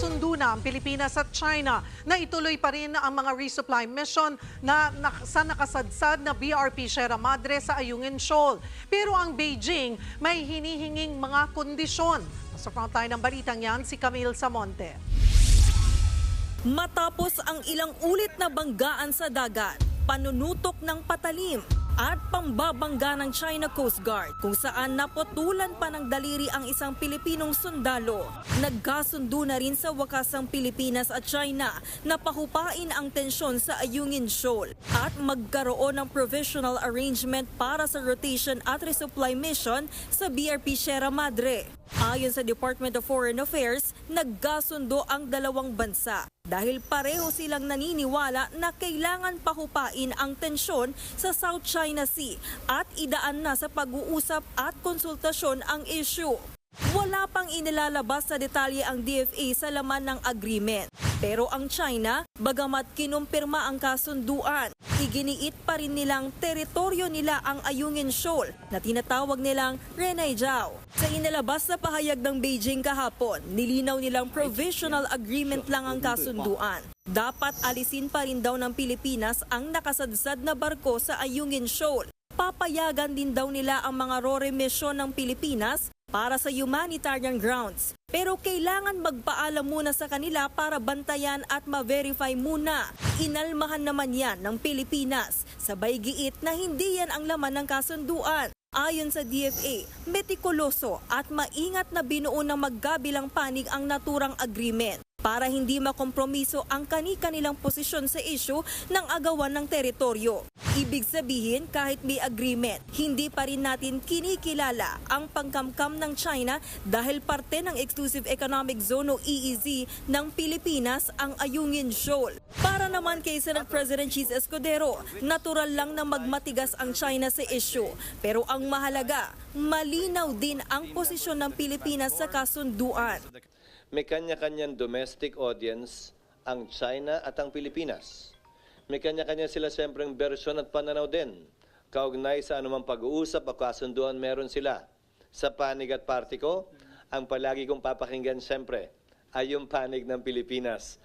Nagkasundo na ang Pilipinas at China na ituloy pa rin ang mga resupply mission na, na sa nakasadsad na BRP Sierra Madre sa Ayungin Shoal. Pero ang Beijing may hinihinging mga kondisyon. Sa front line ng balitang yan, si Camille Samonte. Matapos ang ilang ulit na banggaan sa dagat, panunutok ng patalim at pambabangga ng China Coast Guard kung saan naputulan pa ng daliri ang isang Pilipinong sundalo. Nagkasundo na rin sa wakas ang Pilipinas at China na pahupain ang tensyon sa Ayungin Shoal at magkaroon ng provisional arrangement para sa rotation at resupply mission sa BRP Sierra Madre. Ayon sa Department of Foreign Affairs, nagkasundo ang dalawang bansa dahil pareho silang naniniwala na kailangan pahupain ang tensyon sa South China Sea at idaan na sa pag-uusap at konsultasyon ang issue. Wala pang inilalabas sa detalye ang DFA sa laman ng agreement. Pero ang China, bagamat kinumpirma ang kasunduan, iginiit pa rin nilang teritoryo nila ang Ayungin Shoal na tinatawag nilang Renai Jiao. Sa inilabas na pahayag ng Beijing kahapon, nilinaw nilang provisional agreement lang ang kasunduan. Dapat alisin pa rin daw ng Pilipinas ang nakasadsad na barko sa Ayungin Shoal. Papayagan din daw nila ang mga RORE mission ng Pilipinas para sa humanitarian grounds. Pero kailangan magpaalam muna sa kanila para bantayan at ma-verify muna. Inalmahan naman yan ng Pilipinas. Sabay giit na hindi yan ang laman ng kasunduan. Ayon sa DFA, metikuloso at maingat na binuo ng magkabilang panig ang naturang agreement para hindi makompromiso ang kani-kanilang posisyon sa issue ng agawan ng teritoryo. Ibig sabihin, kahit may agreement, hindi pa rin natin kinikilala ang pangkamkam ng China dahil parte ng Exclusive Economic Zone o EEZ ng Pilipinas ang Ayungin Shoal. Para naman kay Senate President Cheese Escudero, natural lang na magmatigas ang China sa issue. Pero ang mahalaga, malinaw din ang posisyon ng Pilipinas sa kasunduan. May kanya-kanyang domestic audience ang China at ang Pilipinas. May kanya-kanya sila siyempre ang bersyon at pananaw din. Kaugnay sa anumang pag-uusap o kasunduan meron sila. Sa panig at party ko, ang palagi kong papakinggan siyempre ay yung panig ng Pilipinas.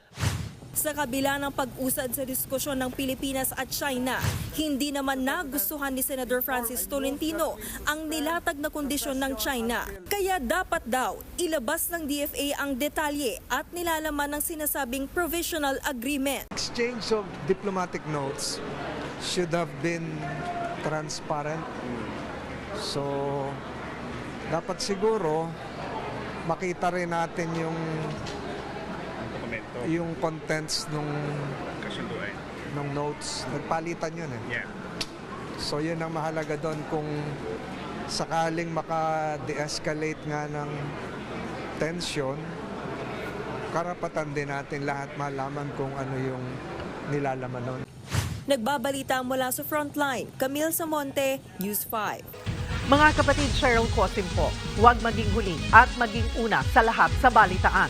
Sa kabila ng pag-usad sa diskusyon ng Pilipinas at China, hindi naman nagustuhan ni Senator Francis Tolentino ang nilatag na kondisyon ng China. Kaya dapat daw ilabas ng DFA ang detalye at nilalaman ng sinasabing provisional agreement. exchange of diplomatic notes should have been transparent. So, dapat siguro makita rin natin yung dokumento, yung contents nung kasunduan. nung notes. Nagpalitan yun eh. Yeah. So, yun ang mahalaga doon kung sakaling maka-de-escalate nga ng tension, karapatan din natin lahat malaman kung ano yung nilalaman nun. Nagbabalita mula sa Frontline, Camille Samonte, News 5. Mga kapatid Cheryl Cosim po, huwag maging huli at maging una sa lahat sa balitaan.